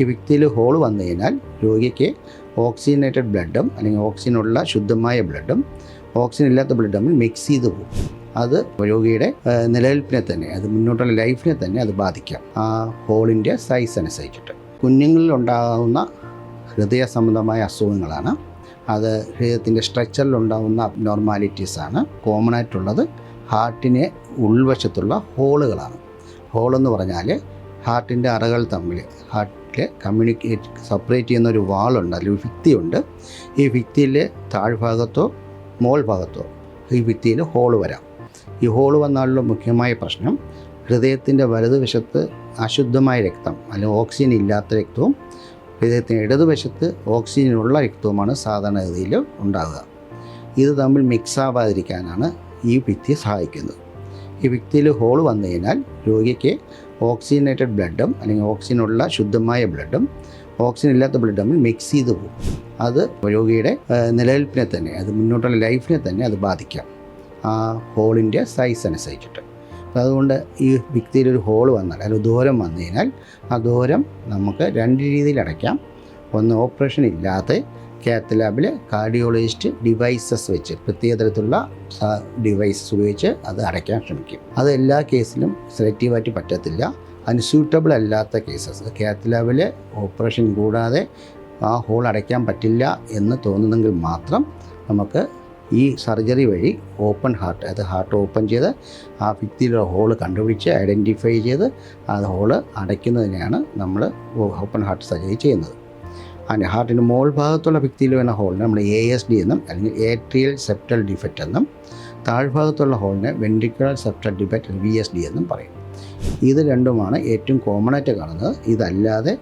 ഈ വ്യക്തിയിൽ ഹോൾ വന്നു കഴിഞ്ഞാൽ രോഗിക്ക് ഓക്സിജനേറ്റഡ് ബ്ലഡും അല്ലെങ്കിൽ ഓക്സിജനുള്ള ശുദ്ധമായ ബ്ലഡും ഓക്സിജൻ ഇല്ലാത്ത ബ്ലഡ് തമ്മിൽ മിക്സ് ചെയ്ത് പോകും. അത് രോഗിയുടെ നിലനിൽപ്പിനെ തന്നെ അത് മുന്നോട്ടുള്ള ലൈഫിനെ തന്നെ അത് ബാധിക്കാം. ആ ഹോളിന്റെ സൈസ് അനുസരിച്ചിട്ട്. കുഞ്ഞുങ്ങളിൽ ഉണ്ടാകുന്ന ഹൃദയ സംബന്ധമായ അസുഖങ്ങളാണ്. അത് ഹൃദയത്തിന്റെ സ്ട്രക്ചറിൽ ഉണ്ടാകുന്ന അബ്നോർമാലിറ്റീസ് ആണ്. കോമൺ ആയിട്ടുള്ളത് ഹാർട്ടിനെ ഉൾവശത്തുള്ള ഹോളുകളാണ് ഹോളെന്ന് പറഞ്ഞാൽ ഹാർട്ടിന്റെ അറകൾ തമ്മിൽ ഹാർട്ടിൽ കമ്മ്യൂണിക്കേറ്റ് സെപ്പറേറ്റ് ചെയ്യുന്ന ഒരു വാളുണ്ട് അല്ലെങ്കിൽ ഭിത്തിയുണ്ട്. ഈ ഭിത്തിയിലെ താഴ്ഭാഗത്തോ മോൾ ഭാഗത്തോ ഈ ഭിത്തിയിൽ ഹോൾ വരാം. ഈ ഹോൾ വന്നാലുള്ള മുഖ്യമായ പ്രശ്നം ഹൃദയത്തിന്റെ വലതുവശത്ത് അശുദ്ധമായ രക്തം അല്ലെങ്കിൽ ഓക്സിജൻ ഇല്ലാത്ത രക്തവും ഹൃദയത്തിന്റെ ഇടതുവശത്ത് ഓക്സിജനുള്ള രക്തവുമാണ് സാധാരണഗതിയിൽ ഉണ്ടാകുക ഇത് തമ്മിൽ മിക്സ് ആവാതിരിക്കാനാണ് ഈ ഭിത്തി സഹായിക്കുന്നത്. ഈ ഭിത്തിയിൽ ഹോൾ വന്നു കഴിഞ്ഞാൽ രോഗിക്ക് ഓക്സിജനേറ്റഡ് ബ്ലഡും അല്ലെങ്കിൽ ഓക്സിജനുള്ള ശുദ്ധമായ ബ്ലഡും ഓക്സിജൻ ഇല്ലാത്ത ബ്ലഡ് തമ്മിൽ മിക്സ് ചെയ്ത് പോകും. അത് രോഗിയുടെ നിലനിൽപ്പിനെ തന്നെ അത് മുന്നോട്ടുള്ള ലൈഫിനെ തന്നെ അത് ബാധിക്കാം. ആ ഹോളിന്റെ സൈസ് അനുസരിച്ചിട്ട്. അതുകൊണ്ട് ഈ വ്യക്തിയിൽ ഒരു ഹോൾ വന്നാൽ അല്ലെങ്കിൽ ദൂരം വന്നു കഴിഞ്ഞാൽ ആ ദൂരം നമുക്ക് രണ്ട് രീതിയിൽ അടയ്ക്കാം. ഒന്ന് ഓപ്പറേഷൻ ഇല്ലാതെ കാത്ത് ലാബിൽ കാർഡിയോളജിസ്റ്റ് ഡിവൈസസ് വെച്ച് പ്രത്യേക തരത്തിലുള്ള ഡിവൈസസ് ഉപയോഗിച്ച് അത് അടയ്ക്കാൻ ശ്രമിക്കും. അത് എല്ലാ കേസിലും സെലക്റ്റീവായിട്ട് പറ്റത്തില്ല. അൺസ്യൂട്ടബിൾ അല്ലാത്ത കേസസ് കാത്ത് ലാബിൽ ഓപ്പറേഷൻ കൂടാതെ ആ ഹോൾ അടയ്ക്കാൻ പറ്റില്ല എന്ന് തോന്നുന്നെങ്കിൽ മാത്രം നമുക്ക് ഈ സർജറി വഴി ഓപ്പൺ ഹാർട്ട് അത് ഹാർട്ട് ഓപ്പൺ ചെയ്ത് ആ ഭിത്തിയിലുള്ള ഹോൾ കണ്ടുപിടിച്ച് ഐഡന്റിഫൈ ചെയ്ത് ആ ഹോൾ അടയ്ക്കുന്നതിനെയാണ് നമ്മൾ ഓപ്പൺ ഹാർട്ട് സർജറി ചെയ്യുന്നത്. അതിന്റെ ഹാർട്ടിന്റെ മോൾ ഭാഗത്തുള്ള ഭിത്തിയിൽ വരുന്ന ഹോളിനെ നമ്മൾ എ എസ് ഡി എന്നും അല്ലെങ്കിൽ ഏട്രിയൽ സെപ്റ്റൽ ഡിഫക്റ്റ് എന്നും താഴ്ഭാഗത്തുള്ള ഹോളിനെ ventricular septal defect V S D എന്നും പറയും. ഇത് രണ്ടുമാണ് ഏറ്റവും കോമൺ ആയിട്ട് കാണുന്നത്. ഇതല്ലാതെ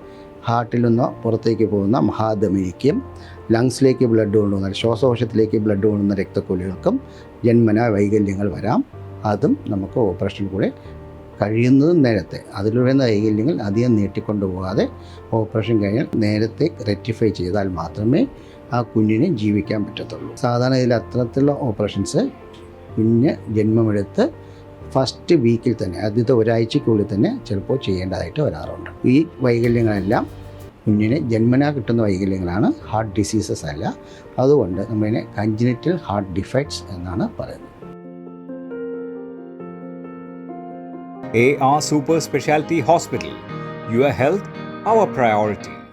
ഹാർട്ടിൽ നിന്ന് പുറത്തേക്ക് പോകുന്ന മഹാധമനിക്കും ലങ്സിലേക്ക് ബ്ലഡ് കൊണ്ടുവന്ന ശ്വാസകോശത്തിലേക്ക് ബ്ലഡ് കൊണ്ടുവന്ന രക്തക്കൊലികൾക്കും ജന്മന വൈകല്യങ്ങൾ വരാം. അതും നമുക്ക് ഓപ്പറേഷൻ കൂടെ കഴിയുന്നതും നേരത്തെ. അതിലൂടെ വൈകല്യങ്ങൾ അധികം നീട്ടിക്കൊണ്ടു പോകാതെ ഓപ്പറേഷൻ കഴിഞ്ഞാൽ നേരത്തെ റെക്ടിഫൈ ചെയ്താൽ മാത്രമേ ആ കുഞ്ഞിനെ ജീവിക്കാൻ പറ്റത്തുള്ളൂ. സാധാരണ ഇതിൽ അത്തരത്തിലുള്ള ഓപ്പറേഷൻസ് കുഞ്ഞ് ജന്മമെടുത്ത് ഫസ്റ്റ് വീക്കിൽ തന്നെ ആദ്യത്തെ ഒരാഴ്ചയ്ക്കുള്ളിൽ തന്നെ ചിലപ്പോൾ ചെയ്യേണ്ടതായിട്ട് വരാറുണ്ട്. ഈ വൈകല്യങ്ങളെല്ലാം കുഞ്ഞിന് ജന്മനാ കിട്ടുന്ന വൈകല്യങ്ങളാണ് ഹാർട്ട് ഡിസീസസ് അല്ല. അതുകൊണ്ട് നമ്മളിനെ കഞ്ചിനിറ്റൽ ഹാർട്ട് ഡിഫക്ട്സ് എന്നാണ് പറയുന്നത്. AR Super Specialty Hospital. Your health, our priority.